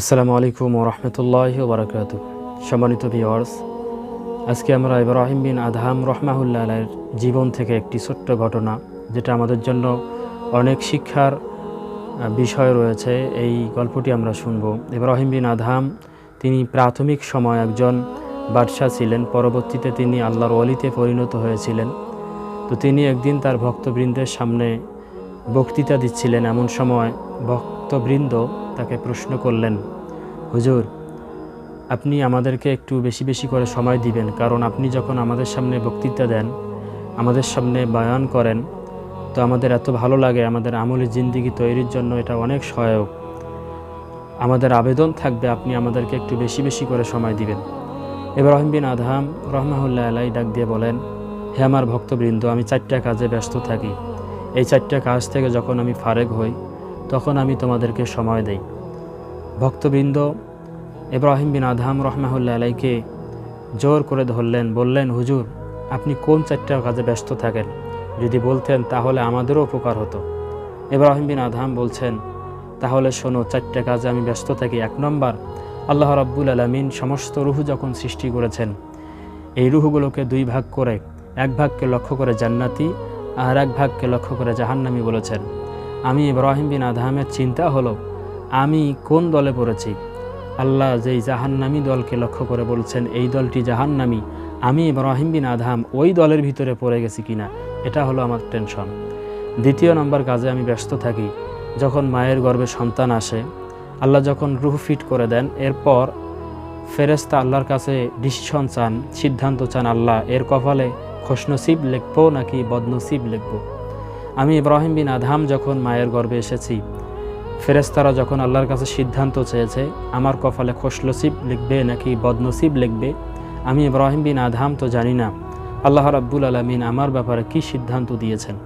আসসালামু আলাইকুম রহমতুল্লাহ বারকাত সম্মানিত ভিওয়ার্স আজকে আমরা ইব্রাহিম বিন আদহাম রহমাহুল্লাহ আলাইয়ের জীবন থেকে একটি ছোট্ট ঘটনা, যেটা আমাদের জন্য অনেক শিক্ষার বিষয় রয়েছে। এই গল্পটি আমরা শুনব। ইব্রাহিম বিন আদহাম, তিনি প্রাথমিক সময় একজন বাদশাহ ছিলেন। পরবর্তীতে তিনি আল্লাহর অলিতে পরিণত হয়েছিলেন। তো তিনি একদিন তার ভক্তবৃন্দের সামনে বক্তৃতা দিচ্ছিলেন এমন সময় ভক্তবৃন্দ তাকে প্রশ্ন করলেন, হুজুর, আপনি আমাদেরকে একটু বেশি বেশি করে সময় দিবেন, কারণ আপনি যখন আমাদের সামনে বক্তৃতা দেন, আমাদের সামনে বয়ান করেন, তো আমাদের এত ভালো লাগে, আমাদের আমলি জিন্দিগি তৈরির জন্য এটা অনেক সহায়ক। আমাদের আবেদন থাকবে আপনি আমাদেরকে একটু বেশি বেশি করে সময় দিবেন। ইব্রাহিম বিন আদহাম রহমাহুল্লাহ আলাই ডাক দিয়ে বলেন, হে আমার ভক্তবৃন্দ, আমি চারটা কাজে ব্যস্ত থাকি। এই চারটা কাজ থেকে যখন আমি ফারেক হই তখন আমি তোমাদেরকে সময় দেই। ভক্তবৃন্দ, ইব্রাহিম বিন আধাম রহমাহুল্লাহ আলাইকে জোর করে ধরলেন, বললেন, হুজুর, আপনি কোন চারটা কাজে ব্যস্ত থাকেন? যদি বলতেন তাহলে আমাদেরও উপকার হতো। ইব্রাহিম বিন আধাম বলছেন, তাহলে শোনো, চারটা কাজে আমি ব্যস্ত থাকি। এক নম্বর, আল্লাহ রাব্বুল আলমিন সমস্ত রুহু যখন সৃষ্টি করেছেন, এই রুহুগুলোকে দুই ভাগ করে, এক ভাগকে লক্ষ্য করে জান্নাতি আর এক ভাগকে লক্ষ্য করে জাহান্নামি বলেছেন। আমি ইব্রাহিম বিন আদহামের চিন্তা হলো, আমি কোন দলে পড়েছি? আল্লাহ যেই জাহান্নামী দলকে লক্ষ্য করে বলছেন, এই দলটি জাহান্নামী, আমি ইব্রাহিম বিন আদহাম ওই দলের ভিতরে পড়ে গেছি কিনা? এটা হলো আমার টেনশন। দ্বিতীয় নম্বর কাজে আমি ব্যস্ত থাকি, যখন মায়ের গর্ভে সন্তান আসে, আল্লাহ যখন রুহ ফিট করে দেন, এরপর ফেরেস্তা আল্লাহর কাছে ডিসিশন চান, সিদ্ধান্ত চান, আল্লাহ এর কপালে খোশনসিব লিখব নাকি বদনসিব লিখব? আমি ইব্রাহিম বিন আদহাম যখন মায়ের গর্ভে এসেছি ফেরেস্তারা যখন আল্লাহর কাছে সিদ্ধান্ত চেয়েছে, আমার কপালে খোশনসিব লিখবে নাকি বদনসিব লিখবে, আমি ইব্রাহিম বিন আদহাম তো জানি না। আল্লাহ রাব্বুল আলমিন আমার ব্যাপারে কি সিদ্ধান্ত দিয়েছেন?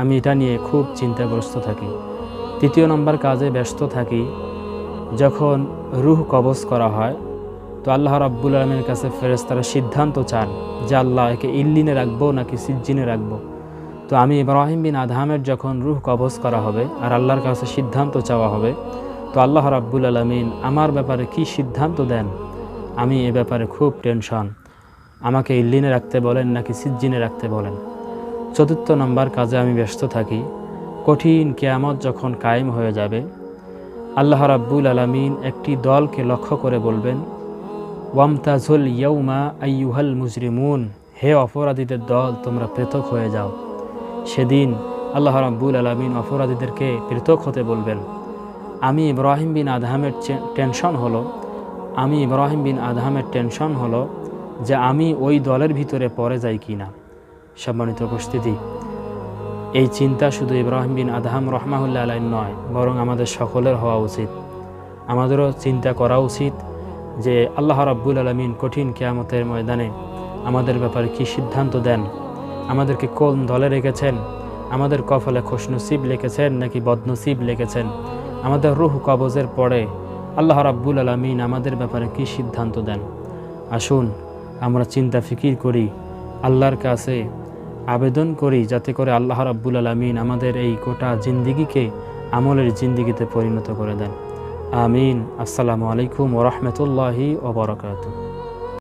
আমি এটা নিয়ে খুব চিন্তাগ্রস্ত থাকি। তৃতীয় নম্বর কাজে ব্যস্ত থাকি, যখন রুহ কবজ করা হয়, তো আল্লাহ রাব্বুল আলমের কাছে ফেরেস্তারা সিদ্ধান্ত চান যে আল্লাহ একে ইল্লিনে রাখব নাকি সিজ্জিনে রাখব। তো আমি ইব্রাহিম বিন আদহামের যখন রুহ কবজ করা হবে আর আল্লাহর কাছে সিদ্ধান্ত চাওয়া হবে, তো আল্লাহ রাব্বুল আলমিন আমার ব্যাপারে কি সিদ্ধান্ত দেন? আমি এ ব্যাপারে খুব টেনশন। আমাকে ইল্লিনে রাখতে বলেন নাকি সিজ্জিনে রাখতে বলেন? চতুর্থ নম্বর কাজে আমি ব্যস্ত থাকি। কঠিন কেয়ামত যখন কায়েম হয়ে যাবে, আল্লাহ রাব্বুল আলমিন একটি দলকে লক্ষ্য করে বলবেন ওয়ামতাজুল ইয়ৌমা আইয়ুহাল মুজরিমুন, হে অপরাধীদের দল, তোমরা পৃথক হয়ে যাও। সেদিন আল্লাহ রাব্বুল আলমিন অপরাধীদেরকে পৃথক হতে বলবেন। আমি ইব্রাহিম বিন আদহামের টেনশন হলো, আমি ইব্রাহিম বিন আদহামের টেনশন হলো যে আমি ওই দলের ভিতরে পড়ে যাই কি না সম্মানিত উপস্থিতি, এই চিন্তা শুধু ইব্রাহিম বিন আদহাম রহমাহুল্লাহ আলাই নয়, বরং আমাদের সকলের হওয়া উচিত। আমাদেরও চিন্তা করা উচিত যে আল্লাহ রাব্বুল আলমিন কঠিন কেয়ামতের ময়দানে আমাদের ব্যাপারে কি সিদ্ধান্ত দেন। আমাদেরকে কোন দলে রেখেছেন? আমাদের কফলে খুশনসিব লিখেছেন নাকি বদনসিব লিখেছেন? আমাদের রুহ কবজের পরে আল্লাহ রাব্বুল আলমিন আমাদের ব্যাপারে কি সিদ্ধান্ত দেন? আসুন, আমরা চিন্তা ফিকির করি, আল্লাহর কাছে আবেদন করি যাতে করে আল্লাহ রাব্বুল আলমিন আমাদের এই গোটা জিন্দিগিকে আমলের জিন্দিগিতে পরিণত করে দেন। আমিন। আসসালামু আলাইকুম ওরহমতুল্লাহি ওবরাকাতু